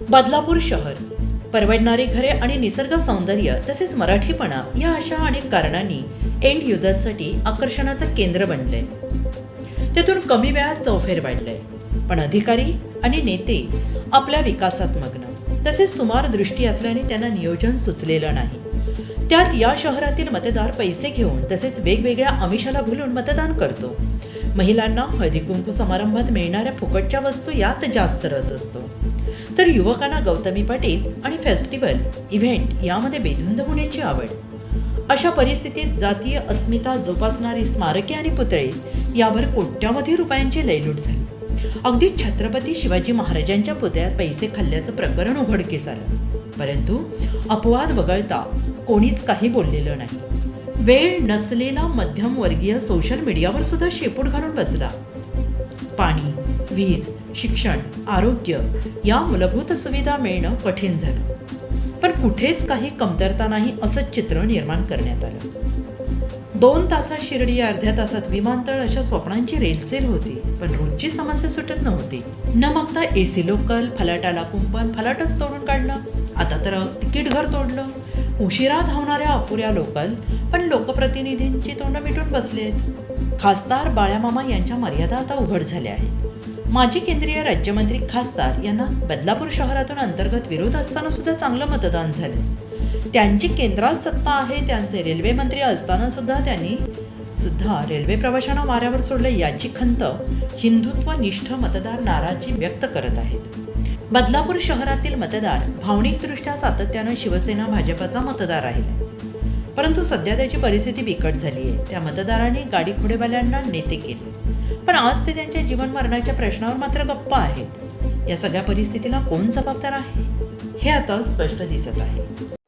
बदलापूर शहर. परवडणारी घरे आणि निसर्ग सौंदर्य तसेच मराठीपणा या अशा अनेक कारणांनी एंड युजर्ससाठी आकर्षणाचं केंद्र बनलंय त्यातून कमी वेळात चौफेर वाढलंय पण अधिकारी आणि नेते आपल्या विकासात मग्न. तसेच सुमार दृष्टी असल्याने त्यांना नियोजन सुचलेलं नाही. त्यात या शहरातील मतदार पैसे घेऊन तसेच वेगवेगळ्या आमिषाला भुलून मतदान करतो. महिलांना हळदी कुंकू समारंभात मिळणाऱ्या फुकटच्या वस्तू यात जास्त रस असतो. तर युवकांना गौतमी पाटील आणि फेस्टिवल इव्हेंट यामध्ये बेधुंद होण्याची आवड. अशा परिस्थितीत जातीय अस्मिता जोपासणारी स्मारके आणि पुतळे यावर कोट्यावधी रुपयांची लयलूट झाली. अगदी छत्रपती शिवाजी महाराजांच्या पुतळ्यात पैसे खाल्ल्याचं प्रकरण उघडकीस आलं. परंतु अपवाद वगळता कोणीच काही बोललेलं नाही. वेळ नसलेला मध्यमवर्गीय सोशल मीडियावर सुद्धा शेपूट घालून बसला. पाणी वीज शिक्षण आरोग्य या मूलभूत सुविधा मिळणं कठीण झालं. पण कुठेच काही कमतरता नाही असं चित्र निर्माण करण्यात आलं. दोन तासात शिर्डी अर्ध्या तासात विमानतळ अशा स्वप्नांची रेलचेल होती पण रोजची समस्या सुटत नव्हती. न मागता ए सी लोकल फलाटाला कुंपण फलाटच तोडून काढलं. आता तर तिकीट घर तोडलं. उशिरा धावणाऱ्या अपुऱ्या लोकल पण लोकप्रतिनिधींची तोंड मिटून बसलेत. खासदार बाळ्यामामा यांच्या मर्यादा आता उघड झाल्या आहेत. माजी केंद्रीय राज्यमंत्री खासदार यांना बदलापूर शहरातून अंतर्गत विरोध असताना सुद्धा चांगलं मतदान झालं. त्यांची केंद्रात सत्ता आहे त्यांचे रेल्वे मंत्री असताना सुद्धा त्यांनी सुद्धा रेल्वे प्रवाशांना माऱ्यावर सोडलं याची खंत हिंदुत्वनिष्ठ मतदार नाराजी व्यक्त करत आहेत. बदलापूर शहरातील मतदार भावनिकदृष्ट्या सातत्यानं शिवसेना भाजपचा मतदार आहे परंतु सध्या त्याची परिस्थिती बिकट झाली आहे त्या मतदारांनी गाडी घोडेवाल्यांना नेते केले. पण आज ते त्यांच्या जीवन मरणाच्या प्रश्नावर मात्र गप्पा आहेत. या सगळ्या परिस्थितीला कोण जबाबदार आहे? हे आता स्पष्ट दिसत आहे.